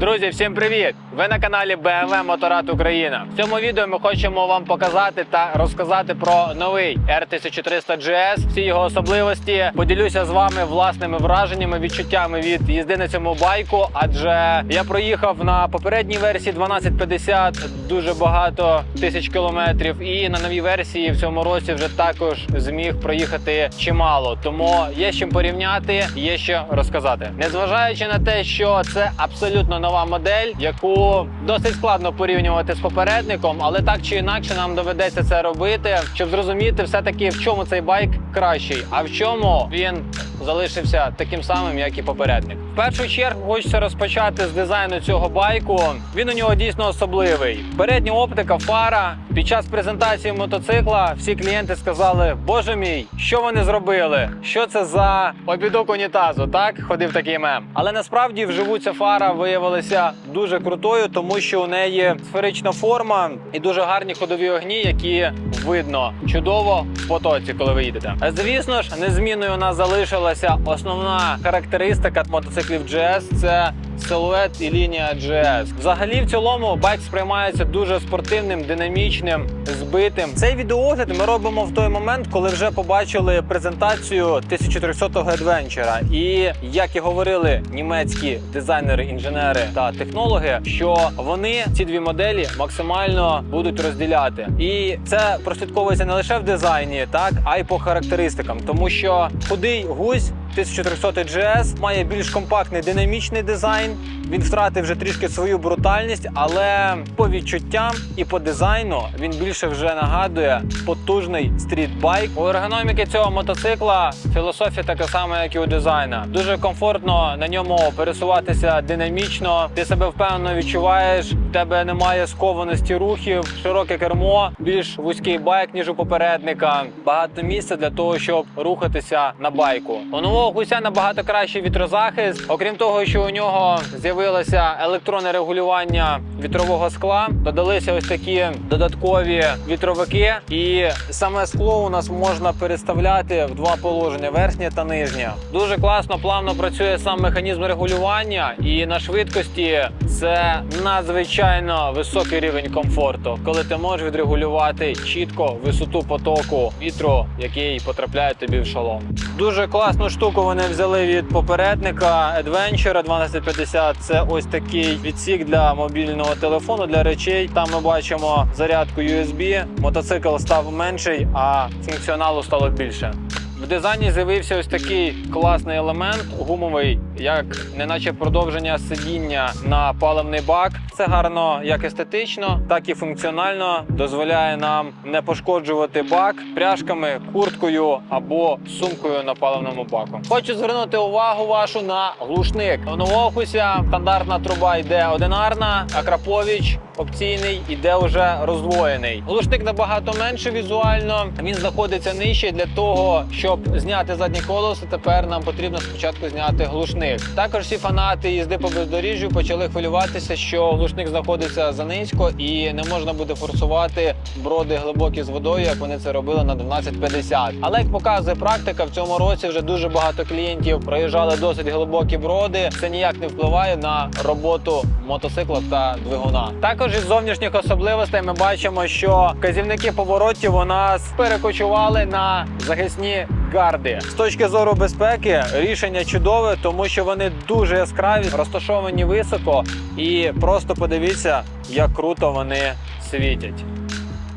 Друзі, всім привіт! Ви на каналі BMW Моторад Україна. В цьому відео ми хочемо вам показати та розказати про новий R1300 GS, всі його особливості. Поділюся з вами власними враженнями, відчуттями від їзди на цьому байку. Адже я проїхав на попередній версії 1250 дуже багато тисяч кілометрів, і на новій версії в цьому році вже також зміг проїхати чимало. Тому є з чим порівняти, є що розказати. Незважаючи на те, що це абсолютно нова модель, яку досить складно порівнювати з попередником, але так чи інакше нам доведеться це робити, щоб зрозуміти все таки в чому цей байк кращий, а в чому він залишився таким самим, як і попередник. В першу чергу хочеться розпочати з дизайну цього байку. Він у нього дійсно особливий. Передня оптика, фара. Під час презентації мотоцикла всі клієнти сказали: Боже мій, що вони зробили? Що це за обідок унітазу? Так ходив такий мем. Але насправді вживу ця фара виявилася дуже крутою, тому що у неї сферична форма і дуже гарні ходові огні, які видно чудово в потоці, коли ви їдете. Звісно ж, незмінною у нас залишилася основна характеристика мотоциклів GS – це силует і лінія GS. Взагалі, в цілому, байк сприймається дуже спортивним, динамічним, збитим. Цей відеогляд ми робимо в той момент, коли вже побачили презентацію 1300-го Adventure. І як і говорили німецькі дизайнери, інженери та технологи, що вони ці дві моделі максимально будуть розділяти. І це прослідковується не лише в дизайні, так а й по характеристикам, тому що худий гусь 1300 GS має більш компактний динамічний дизайн. Він втратив вже трішки свою брутальність, але по відчуттям і по дизайну він більше вже нагадує потужний стрітбайк. У ергономіки цього мотоцикла філософія така сама, як і у дизайна. Дуже комфортно на ньому пересуватися динамічно. Ти себе впевнено відчуваєш. В тебе немає скованості рухів, широке кермо, більш вузький байк ніж у попередника. Багато місця для того, щоб рухатися на байку. У нового гуся набагато кращий вітрозахист. Окрім того, що у нього з'явилося електронне регулювання вітрового скла, додалися ось такі додаткові вітровики, і саме скло у нас можна переставляти в два положення: верхнє та нижнє. Дуже класно, плавно працює сам механізм регулювання, і на швидкості це надзвичайно високий рівень комфорту, коли ти можеш відрегулювати чітко висоту потоку вітру, який потрапляє тобі в шолом. Дуже класну штуку вони взяли від попередника Adventure 1250. Це ось такий відсік для мобільного телефону для речей. Там ми бачимо зарядку USB. Мотоцикл став менший, а функціоналу стало більше. В дизайні з'явився ось такий класний елемент гумовий, як неначе продовження сидіння на паливний бак. Це гарно як естетично, так і функціонально дозволяє нам не пошкоджувати бак пряжками, курткою або сумкою на паливному баку. Хочу звернути увагу вашу на глушник. У нового гуся стандартна труба йде одинарна, а Краповіч опційний іде уже роздвоєний. Глушник набагато менше візуально. Він знаходиться нижче для того, щоб зняти заднє колесо. Тепер нам потрібно спочатку зняти глушник. Також всі фанати їзди по бездоріжжю почали хвилюватися, що глушник знаходиться занизько і не можна буде форсувати броди глибокі з водою, як вони це робили на 1250. Але як показує практика, в цьому році вже дуже багато клієнтів проїжджали досить глибокі броди. Це ніяк не впливає на роботу мотоцикла та двигуна. Також із зовнішніх особливостей ми бачимо, що вказівники поворотів у нас перекочували на захисні гарди. З точки зору безпеки рішення чудове, тому що вони дуже яскраві, розташовані високо, і просто подивіться, як круто вони світять.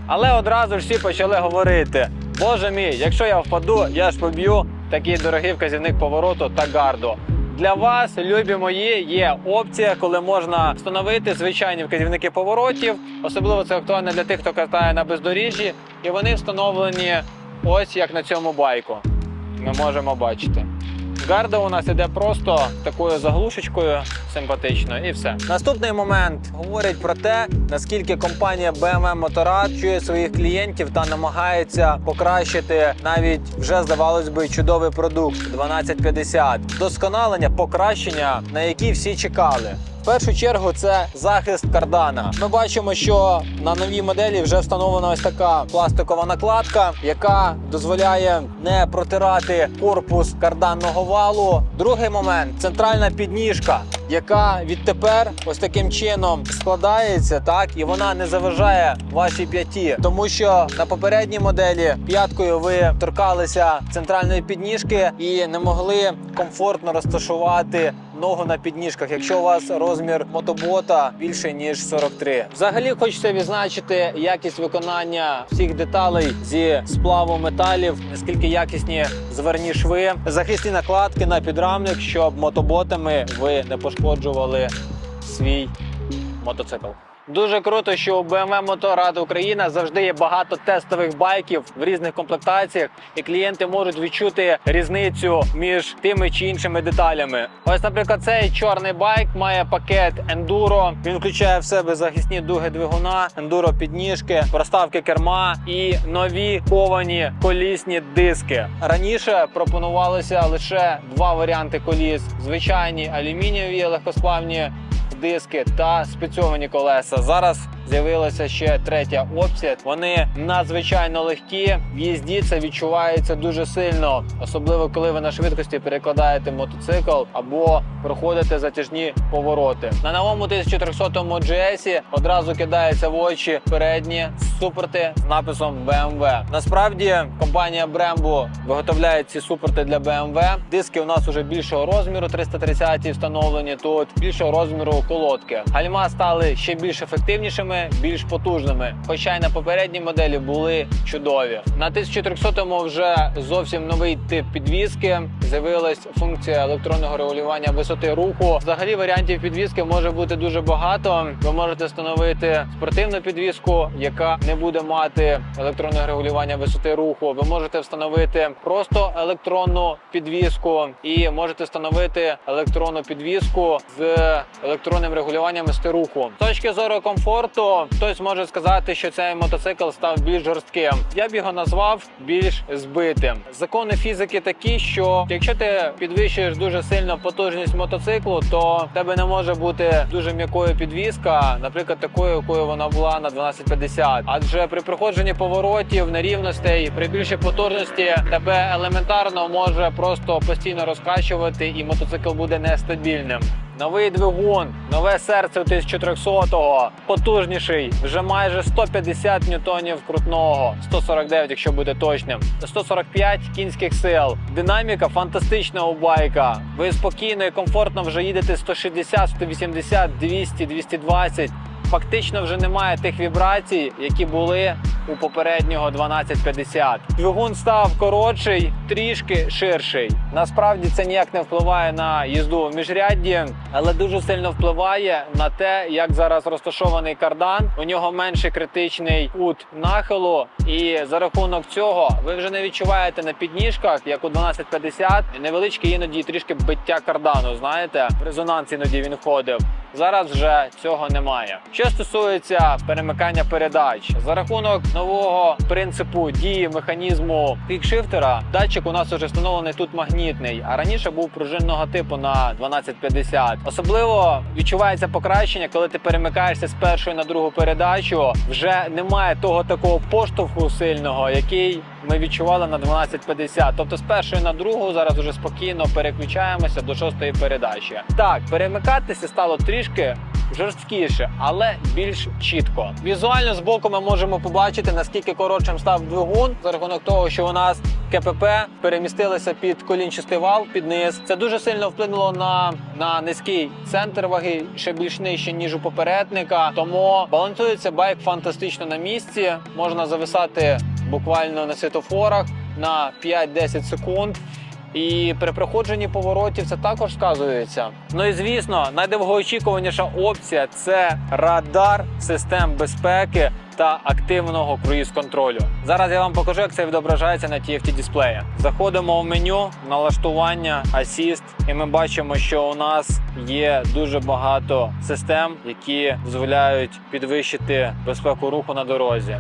Але одразу ж всі почали говорити: Боже мій, якщо я впаду, я ж поб'ю такий дорогий вказівник повороту та гарду. Для вас, любі мої, є опція, коли можна встановити звичайні вказівники поворотів. Особливо це актуально для тих, хто катає на бездоріжжі, і вони встановлені ось як на цьому байку. Ми можемо бачити. Гарда у нас іде просто такою заглушечкою симпатичною, і все. Наступний момент говорить про те, наскільки компанія BMW Motorrad чує своїх клієнтів та намагається покращити навіть вже здавалось би чудовий продукт 1250. Досконалення, покращення, на які всі чекали. Першу чергу це захист кардана. Ми бачимо, що на новій моделі вже встановлена ось така пластикова накладка, яка дозволяє не протирати корпус карданного валу. Другий момент центральна підніжка. яка відтепер ось таким чином складається, так і вона не заважає вашій п'яті, тому що на попередній моделі п'яткою ви торкалися центральної підніжки і не могли комфортно розташувати ногу на підніжках, якщо у вас розмір мотобота більше ніж 43. Взагалі хочеться відзначити якість виконання всіх деталей зі сплаву металів, наскільки якісні зверні шви, захисні накладки на підрамник, щоб мотоботами ви не пошкоджували свій мотоцикл. Дуже круто, що у BMW Моторада Україна завжди є багато тестових байків в різних комплектаціях, і клієнти можуть відчути різницю між тими чи іншими деталями. Ось, наприклад, цей чорний байк має пакет Enduro. Він включає в себе захисні дуги двигуна, ендуро підніжки, проставки керма і нові ковані колісні диски. Раніше пропонувалося лише два варіанти коліс: звичайні алюмінієві легкосплавні диски та спецьовані колеса. Зараз з'явилася ще третя опція. Вони надзвичайно легкі. В їзді це відчувається дуже сильно, особливо коли ви на швидкості перекладаєте мотоцикл або проходите затяжні повороти. На новому 1300-му GS одразу кидається в очі передні супорти з написом BMW. Насправді компанія Brembo виготовляє ці супорти для BMW. Диски у нас уже більшого розміру, 330 встановлені тут, більшого розміру колодки. Гальма стали ще більш ефективнішими, більш потужними. Хоча й на попередній моделі були чудові. На 1300-му вже зовсім новий тип підвіски. З'явилась функція електронного регулювання висоти руху. Взагалі варіантів підвіски може бути дуже багато. Ви можете встановити спортивну підвіску, яка не буде мати електронного регулювання висоти руху. Ви можете встановити просто електронну підвіску і можете встановити електронну підвіску з електронним регулюванням висоти руху. З точки зору комфорту, хтось може сказати, що цей мотоцикл став більш жорстким. Я б його назвав більш збитим. Закони фізики такі, що якщо ти підвищуєш дуже сильно потужність мотоциклу, то в тебе не може бути дуже м'якою підвіска, наприклад, такою, якою вона була на 1250. Адже при проходженні поворотів, нерівностей, при більшій потужності тебе елементарно може просто постійно розкачувати, і мотоцикл буде нестабільним. Новий двигун, нове серце 1300-го, потужніший, вже майже 150 ньютонів крутного, 149, якщо бути точним, 145 кінських сил. Динаміка фантастична у байка. Ви спокійно і комфортно вже їдете 160, 180, 200, 220. Фактично вже немає тих вібрацій, які були у попереднього 1250. Двигун став коротший, трішки ширший. Насправді це ніяк не впливає на їзду в міжрядді, але дуже сильно впливає на те, як зараз розташований кардан. У нього менший критичний кут нахилу, і за рахунок цього ви вже не відчуваєте на підніжках, як у 1250, невеличке іноді трішки биття кардану. Знаєте, в резонанс іноді він ходив. Зараз вже цього немає. Що стосується перемикання передач, за рахунок нового принципу дії механізму кікшифтера, датчик у нас вже встановлений тут магнітний, а раніше був пружинного типу на 1250. Особливо відчувається покращення, коли ти перемикаєшся з першої на другу передачу. Вже немає того такого поштовху сильного, який ми відчували на 1250. Тобто з першої на другу зараз уже спокійно переключаємося до шостої передачі. Так, перемикатися стало трішки жорсткіше, але більш чітко. Візуально з боку ми можемо побачити, наскільки коротшим став двигун за рахунок того, що у нас КПП перемістилися під колінчастий вал під низ. Це дуже сильно вплинуло на, на низький центр ваги, ще більш нижче ніж у попередника. Тому балансується байк фантастично на місці. Можна зависати буквально на світофорах на 5-10 секунд. І при проходженні поворотів це також сказується. Ну і звісно, найдовгоочікуваніша опція це радар систем безпеки та активного круїз-контролю. Зараз я вам покажу, як це відображається на TFT дисплеї. Заходимо в меню, налаштування, асіст, і ми бачимо, що у нас є дуже багато систем, які дозволяють підвищити безпеку руху на дорозі.